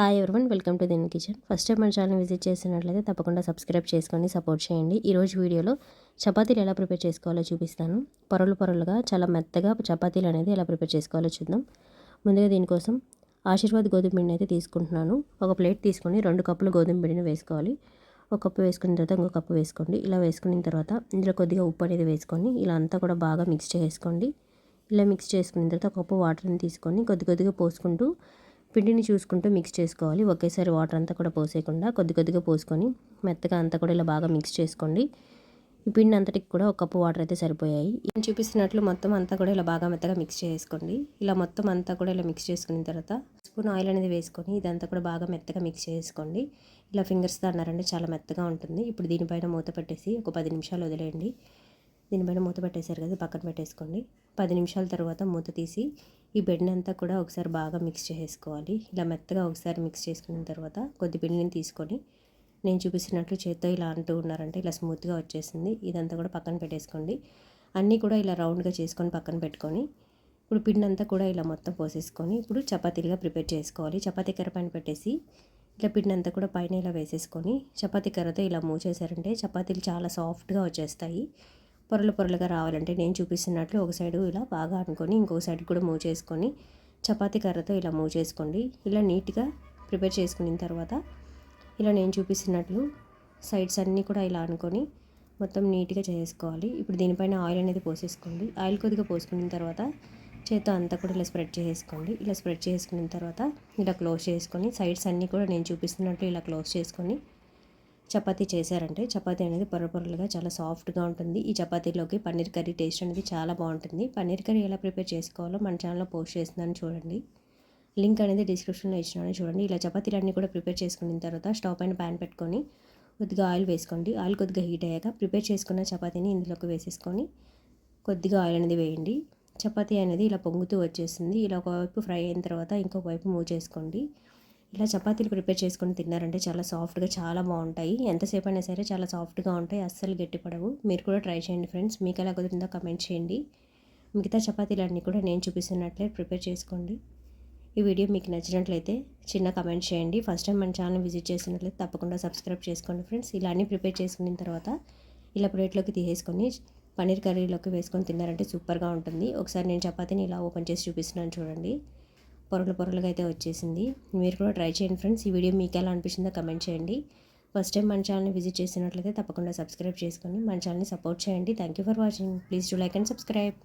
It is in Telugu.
హాయ్ ఎవరివన్ వెల్కమ్ టు దిన్ కిచెన్ ఫస్ట్ టైం మన ఛానల్ విజిట్ చేసినట్లయితే తప్పకుండా సబ్స్క్రైబ్ చేసుకొని సపోర్ట్ చేయండి. ఈరోజు వీడియోలో చపాతీలు ఎలా ప్రిపేర్ చేసుకోవాలో చూపిస్తాను. పొరలు పొరలుగా చాలా మెత్తగా చపాతీలు అనేది ఎలా ప్రిపేర్ చేసుకోవాలో చూద్దాం. ముందుగా దీనికోసం ఆశీర్వాద్ గోధుమ పిండిని అయితే తీసుకుంటున్నాను. ఒక ప్లేట్ తీసుకొని రెండు కప్పులు గోధుమ పిండిని వేసుకోవాలి. ఒక కప్పు వేసుకున్న తర్వాత ఇంకో కప్పు వేసుకోండి. ఇలా వేసుకున్న తర్వాత ఇందులో కొద్దిగా ఉప్పు అనేది వేసుకొని ఇలా అంతా కూడా బాగా మిక్స్ చేసుకోండి. ఇలా మిక్స్ చేసుకున్న తర్వాత ఒక కప్పు వాటర్ని తీసుకొని కొద్ది కొద్దిగా పోసుకుంటూ పిండిని చూసుకుంటూ మిక్స్ చేసుకోవాలి. ఒకేసారి వాటర్ అంతా కూడా పోసేయకుండా కొద్ది కొద్దిగా పోసుకొని మెత్తగా అంతా కూడా ఇలా బాగా మిక్స్ చేసుకోండి. ఈ పిండి అంతటికి కూడా ఒక కప్పు వాటర్ అయితే సరిపోయాయి. నేను చూపిస్తున్నట్లు మొత్తం అంతా కూడా ఇలా బాగా మెత్తగా మిక్స్ చేసుకోండి. ఇలా మొత్తం అంతా కూడా ఇలా మిక్స్ చేసుకున్న తర్వాత స్పూన్ ఆయిల్ అనేది వేసుకొని ఇదంతా కూడా బాగా మెత్తగా మిక్స్ చేసుకోండి. ఇలా ఫింగర్స్తో అన్నారంటే చాలా మెత్తగా ఉంటుంది. ఇప్పుడు దీనిపైన మూత పెట్టేసి ఒక పది నిమిషాలు వదిలేయండి. దీనిపైన మూత పెట్టేశారు కదా పక్కన పెట్టేసుకోండి. పది నిమిషాల తర్వాత మూత తీసి ఈ బెడ్ని అంతా కూడా ఒకసారి బాగా మిక్స్ చేసుకోవాలి. ఇలా మెత్తగా ఒకసారి మిక్స్ చేసుకున్న తర్వాత కొద్ది పిండిని తీసుకొని నేను చూపిస్తున్నట్లు చేత్తో ఇలా అంటూ ఉన్నారంటే ఇలా స్మూత్గా వచ్చేసింది. ఇదంతా కూడా పక్కన పెట్టేసుకోండి. అన్నీ కూడా ఇలా రౌండ్గా చేసుకొని పక్కన పెట్టుకొని ఇప్పుడు పిండి అంతా కూడా ఇలా మొత్తం పోసేసుకొని ఇప్పుడు చపాతీలుగా ప్రిపేర్ చేసుకోవాలి. చపాతీ కర్ర పైన పెట్టేసి ఇట్లా పిండి అంతా కూడా పైన ఇలా వేసేసుకొని చపాతీ కర్రతో ఇలా మూసేసారంటే చపాతీలు చాలా సాఫ్ట్గా వచ్చేస్తాయి. పొరలు పొరలుగా రావాలంటే నేను చూపిస్తున్నట్లు ఒక సైడు ఇలా బాగా అనుకొని ఇంకొక సైడ్ కూడా మూవ్ చేసుకొని చపాతీ కర్రతో ఇలా మూవ్ చేసుకోండి. ఇలా నీట్గా ప్రిపేర్ చేసుకున్న తర్వాత ఇలా నేను చూపిస్తున్నట్లు సైడ్స్ అన్నీ కూడా ఇలా అనుకొని మొత్తం నీట్గా చేసుకోవాలి. ఇప్పుడు దీనిపైన ఆయిల్ అనేది పోసేసుకోండి. ఆయిల్ కొద్దిగా పోసుకున్న తర్వాత చేత్తో అంతా కూడా ఇలా స్ప్రెడ్ చేసుకోండి. ఇలా స్ప్రెడ్ చేసుకున్న తర్వాత ఇలా క్లోజ్ చేసుకొని సైడ్స్ అన్నీ కూడా నేను చూపిస్తున్నట్లు ఇలా క్లోజ్ చేసుకొని చపాతీ చేశారంటే చపాతీ అనేది పొరపొరలుగా చాలా సాఫ్ట్గా ఉంటుంది. ఈ చపాతీలోకి పన్నీర్ కర్రీ టేస్ట్ అనేది చాలా బాగుంటుంది. పన్నీర్ కర్రీ ఎలా ప్రిపేర్ చేసుకోవాలో మన ఛానల్లో పోస్ట్ చేస్తున్నాను చూడండి. లింక్ అనేది డిస్క్రిప్షన్లో ఇచ్చినాను చూడండి. ఇలా చపాతీలన్నీ కూడా ప్రిపేర్ చేసుకున్న తర్వాత స్టవ్ పైన ప్యాన్ పెట్టుకొని కొద్దిగా ఆయిల్ వేసుకోండి. ఆయిల్ కొద్దిగా హీట్ అయ్యాక ప్రిపేర్ చేసుకున్న చపాతీని ఇందులోకి వేసేసుకొని కొద్దిగా ఆయిల్ అనేది వేయండి. చపాతీ అనేది ఇలా పొంగుతూ వచ్చేస్తుంది. ఇలా ఒకవైపు ఫ్రై అయిన తర్వాత ఇంకొక వైపు మూవ్ చేసుకోండి. ఇలా చపాతీలు ప్రిపేర్ చేసుకొని తిన్నారంటే చాలా సాఫ్ట్గా చాలా బాగుంటాయి. ఎంతసేపు అయినా సరే చాలా సాఫ్ట్గా ఉంటాయి. అస్సలు గట్టిపడవు మీరు కూడా ట్రై చేయండి ఫ్రెండ్స్. మీకు ఎలా కుదిరిందో కమెంట్ చేయండి. మిగతా చపాతీలన్నీ కూడా నేను చూపిస్తున్నట్లే ప్రిపేర్ చేసుకోండి. ఈ వీడియో మీకు నచ్చినట్లయితే చిన్న కమెంట్ చేయండి. ఫస్ట్ టైం మన ఛానల్ విజిట్ చేసినట్లయితే తప్పకుండా సబ్స్క్రైబ్ చేసుకోండి ఫ్రెండ్స్. ఇలా అన్నీ ప్రిపేర్ చేసుకున్న తర్వాత ఇలా ప్లేట్లోకి తీసేసుకొని పన్నీర్ కర్రీలోకి వేసుకొని తిన్నారంటే సూపర్గా ఉంటుంది. ఒకసారి నేను చపాతీని ఇలా ఓపెన్ చేసి చూపిస్తున్నాను చూడండి. పొరలు పొరలుగా అయితే వచ్చేసింది. మీరు కూడా ట్రై చేయండి ఫ్రెండ్స్. ఈ వీడియో మీకు ఎలా అనిపించిందో కమెంట్ చేయండి. ఫస్ట్ టైం మన ఛానల్ని విజిట్ చేసినట్లయితే తప్పకుండా సబ్స్క్రైబ్ చేసుకొని మన ఛానల్ని సపోర్ట్ చేయండి. Thank you for watching please do like and subscribe